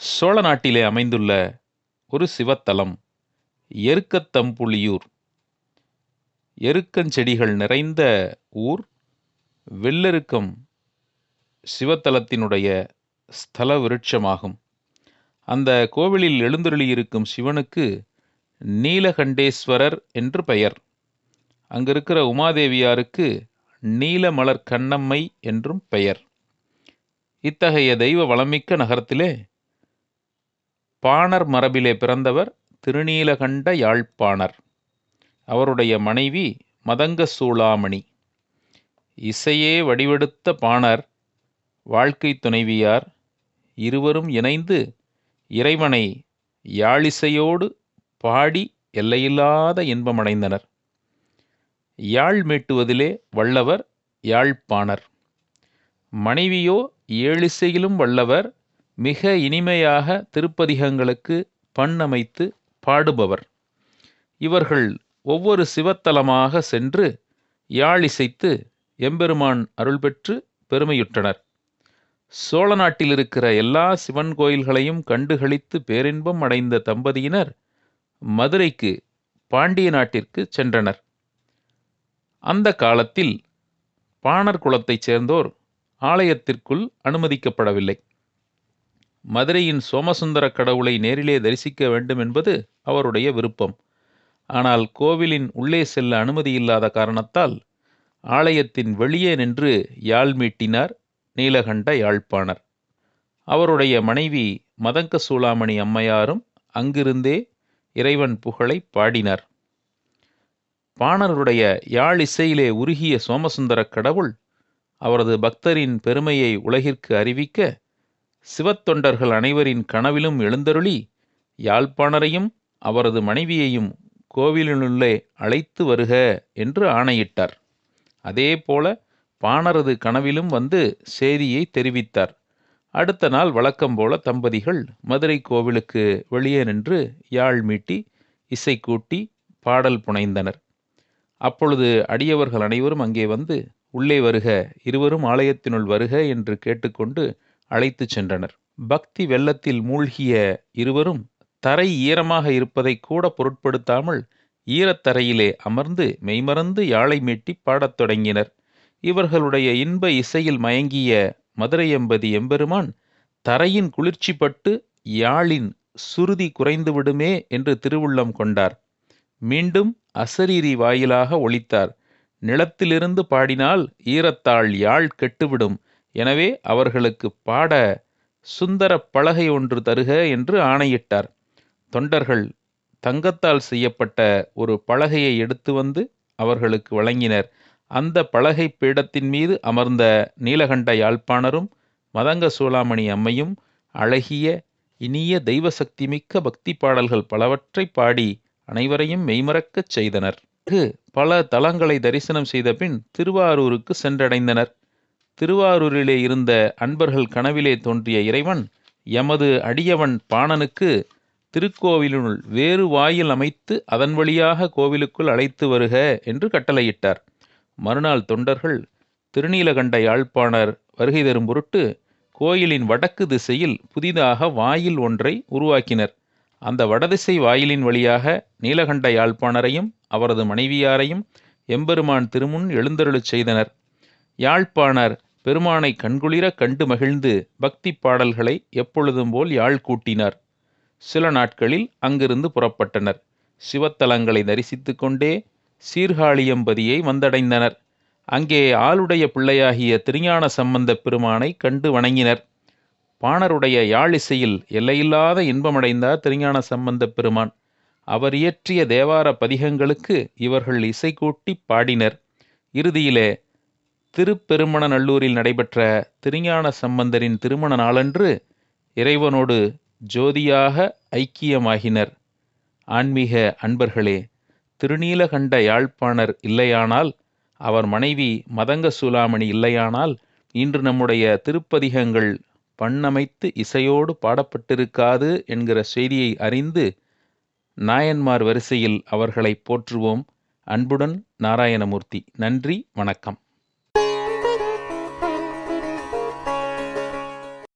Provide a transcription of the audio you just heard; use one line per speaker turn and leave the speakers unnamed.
சோழ நாட்டிலே அமைந்துள்ள ஒரு சிவத்தலம் எருக்கத்தம்புலியூர் எருக்கஞ்செடிகள் நிறைந்த ஊர் வெள்ளெருக்கம் சிவத்தலத்தினுடைய ஸ்தல விருட்சமாகும். அந்த கோவிலில் எழுந்தருளியிருக்கும் சிவனுக்கு நீலகண்டேஸ்வரர் என்று பெயர். அங்கிருக்கிற உமாதேவியாருக்கு நீலமலர் கண்ணம்மை என்றும் பெயர். இத்தகைய தெய்வ வளமிக்க நகரத்திலே பாணர் மரபிலே பிறந்தவர் திருநீலகண்ட யாழ்ப்பாணர். அவருடைய மனைவி மதங்க சூளாமணி இசையே வடிவெடுத்த பாணர் வாழ்க்கை துணைவியார் இருவரும் இணைந்து இறைவனை யாழிசையோடு பாடி எல்லையில்லாத இன்பமடைந்தனர். யாழ் மீட்டுவதிலே வல்லவர் யாழ்ப்பாணர். மனைவியோ ஏழிசையிலும் வல்லவர் மிக இனிமையாக திருப்பதிகங்களுக்கு பண்ணமைத்து பாடுபவர். இவர்கள் ஒவ்வொரு சிவத்தலமாக சென்று யாழிசைத்து எம்பெருமான் அருள் பெற்று பெருமையுற்றனர். சோழ நாட்டில் இருக்கிற எல்லா சிவன் கோயில்களையும் கண்டுகளித்து பேரின்பம் அடைந்த தம்பதியினர் மதுரைக்கு பாண்டிய நாட்டிற்கு சென்றனர். அந்த காலத்தில் பாணர் குலத்தைச் சேர்ந்தோர் ஆலயத்திற்குள் அனுமதிக்கப்படவில்லை. மதுரையின் சோமசுந்தர கடவுளை நேரிலே தரிசிக்க வேண்டும் என்பது அவருடைய விருப்பம். ஆனால் கோவிலின் உள்ளே செல்ல அனுமதி இல்லாத காரணத்தால் ஆலயத்தின் வெளியே நின்று யாழ் மீட்டினார் நீலகண்ட யாழ்ப்பாணர். அவருடைய மனைவி மதங்க சூளாமணி அம்மையாரும் அங்கிருந்தே இறைவன் புகழை பாடினார். பாணருடைய யாழ் இசையிலே உருகிய சோமசுந்தரக் கடவுள் அவரது பக்தரின் பெருமையை உலகிற்கு அறிவிக்க சிவத்தொண்டர்கள் அனைவரின் கனவிலும் எழுந்தருளி யாழ்ப்பாணரையும் அவரது மனைவியையும் கோவிலினுள்ளே அழைத்து வருக என்று ஆணையிட்டார். அதேபோல பாணரது கனவிலும் வந்து செய்தியை தெரிவித்தார். அடுத்த நாள் வழக்கம் போல தம்பதிகள் மதுரை கோவிலுக்கு வெளியே நின்று யாழ் மீட்டி இசை கூட்டி பாடல் புனைந்தனர். அப்பொழுது அடியவர்கள் அனைவரும் அங்கே வந்து உள்ளே வருக இருவரும் ஆலயத்தினுள் வருக என்று கேட்டுக்கொண்டு அழைத்துச் சென்றனர். பக்தி வெள்ளத்தில் மூழ்கிய இருவரும் தரை ஈரமாக இருப்பதை கூட பொருட்படுத்தாமல் ஈரத்தரையிலே அமர்ந்து மெய்மறந்து யாழை மீட்டி பாடத் தொடங்கினர். இவர்களுடைய இன்ப இசையில் மயங்கிய மதுரையம்பதி எம்பெருமான் தரையின் குளிர்ச்சிப்பட்டு யாழின் சுருதி குறைந்துவிடுமே என்று திருவுள்ளம் கொண்டார். மீண்டும் அசரீரி வாயிலாக ஒழித்தார் நிலத்திலிருந்து பாடினால் ஈரத்தாள் யாழ் கெட்டுவிடும். எனவே அவர்களுக்கு பாட சுந்தர பலகை ஒன்று தருக என்று ஆணையிட்டார். தொண்டர்கள் தங்கத்தால் செய்யப்பட்ட ஒரு பலகையை எடுத்து வந்து அவர்களுக்கு வழங்கினர். அந்த பலகை பீடத்தின் மீது அமர்ந்த நீலகண்ட யாழ்ப்பாணரும் மதங்க சூளாமணி அம்மையும் அழகிய இனிய தெய்வசக்தி மிக்க பக்தி பாடல்கள் பலவற்றை பாடி அனைவரையும் மெய்மறக்கச் செய்தனர். பல தலங்களை தரிசனம் செய்த பின் திருவாரூருக்கு சென்றடைந்தனர். திருவாரூரிலே இருந்த அன்பர்கள் கனவிலே தோன்றிய இறைவன் எமது அடியவன் பாணனுக்கு திருக்கோவிலுள் வேறு வாயில் அமைத்து அதன் வழியாக கோவிலுக்குள் அழைத்து வருக என்று கட்டளையிட்டார். மறுநாள் தொண்டர்கள் திருநீலகண்ட யாழ்ப்பாணர் வருகை தரும் பொருட்டு கோயிலின் வடக்கு திசையில் புதிதாக வாயில் ஒன்றை உருவாக்கினர். அந்த வடதிசை வாயிலின் வழியாக நீலகண்ட யாழ்ப்பாணரையும் அவரது மனைவியாரையும் எம்பெருமான் திருமுன் எழுந்தருளச் செய்தனர். யாழ்ப்பாணர் பெருமானை கண்குளிர கண்டு மகிழ்ந்து பக்தி பாடல்களை எப்பொழுதும் போல் யாழ் கூட்டினார். சில நாட்களில் அங்கிருந்து புறப்பட்டனர். சிவத்தலங்களை தரிசித்து கொண்டே சீர்காழியம்பதியை வந்தடைந்தனர். அங்கே ஆளுடைய பிள்ளையாகிய திருஞான சம்பந்தப் பெருமானை கண்டு வணங்கினர். பாணருடைய யாழ் இசையில் எல்லையில்லாத இன்பமடைந்தார் திருஞான சம்பந்தப் பெருமான். அவர் இயற்றிய தேவார பதிகங்களுக்கு இவர்கள் இசை கூட்டி பாடினர். இறுதியிலே திருப்பெருமணநல்லூரில் நடைபெற்ற திருஞான சம்பந்தரின் திருமண நாளன்று இறைவனோடு ஜோதியாக ஐக்கியமாகினர். ஆன்மீக அன்பர்களே திருநீலகண்ட யாழ்ப்பாணர் இல்லையானால் அவர் மனைவி மதங்க சூலாமணி இல்லையானால் இன்று நம்முடைய திருப்பதிகங்கள் பண்ணமைத்து இசையோடு பாடப்பட்டிருக்காது என்கிற செய்தியை அறிந்து நாயன்மார் வரிசையில் அவர்களை போற்றுவோம். அன்புடன் நாராயணமூர்த்தி நன்றி வணக்கம்.